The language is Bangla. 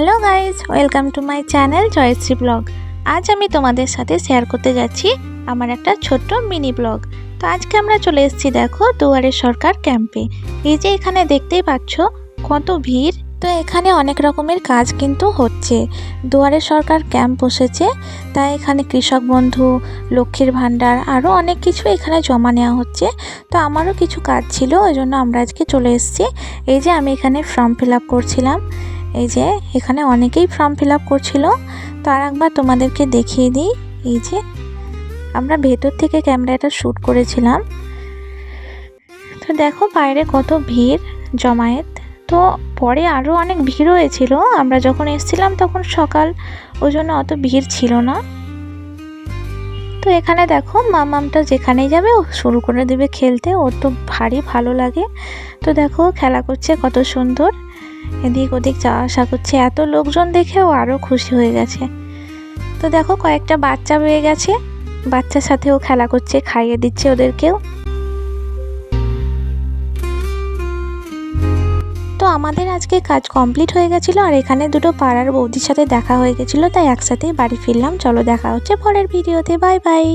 Hello guys welcome to my channel Jayshree blog. আজ আমি তোমাদের সাথে শেয়ার করতে যাচ্ছি আমার একটা ছোট্ট মিনি ব্লগ। তো আজকে আমরা চলে এসেছি দেখো দুয়ারে সরকার ক্যাম্পে এই যে এখানে দেখতেই পাচ্ছ কত ভিড়। তো এখানে অনেক রকমের কাজ কিন্তু হচ্ছে। দুয়ারে সরকার ক্যাম্প বসেছে, তাই এখানে কৃষক বন্ধু, লক্ষ্মীর ভাণ্ডার আরও অনেক কিছু এখানে জমা নেওয়া হচ্ছে। তো আমারও কিছু কাজ ছিল, ওই জন্য আমরা আজকে চলে এসেছি। এই যে আমি এখানে ফর্ম ফিল আপ করছিলাম। এই যে, এখানে অনেকেই ফর্ম ফিল আপ করছিল। তো আর একবার তোমাদেরকে দেখিয়ে দিই। এই যে, আমরা ভেতর থেকে ক্যামেরাটা শ্যুট করেছিলাম। তো দেখো, বাইরে কত ভিড়, জমায়েত। তো পরে আরও অনেক ভিড় হয়েছিল। আমরা যখন এসেছিলাম তখন সকাল, ওই জন্য অত ভিড় ছিল না। তো এখানে দেখো, মামামটা যেখানেই যাবে, ও শুরু করে দেবে খেলতে। ওর তো ভারী ভালো লাগে। তো দেখো, খেলা করছে কত সুন্দর। এদিক ওদিক যাওয়া আসা করছে। এত লোকজন দেখে ও আরও খুশি হয়ে গেছে। তো দেখো কয়েকটা বাচ্চা পেয়ে গেছে। বাচ্চার সাথেও খেলা করছে, খাইয়ে দিচ্ছে ওদেরকেও। তো আমাদের আজকে কাজ কমপ্লিট হয়ে গেছিল আর এখানে দুটো পাড়ার বৌদির সাথে দেখা হয়ে গেছিল, তাই একসাথেই বাড়ি ফিরলাম। চলো দেখা হচ্ছে পরের ভিডিওতে। Bye bye.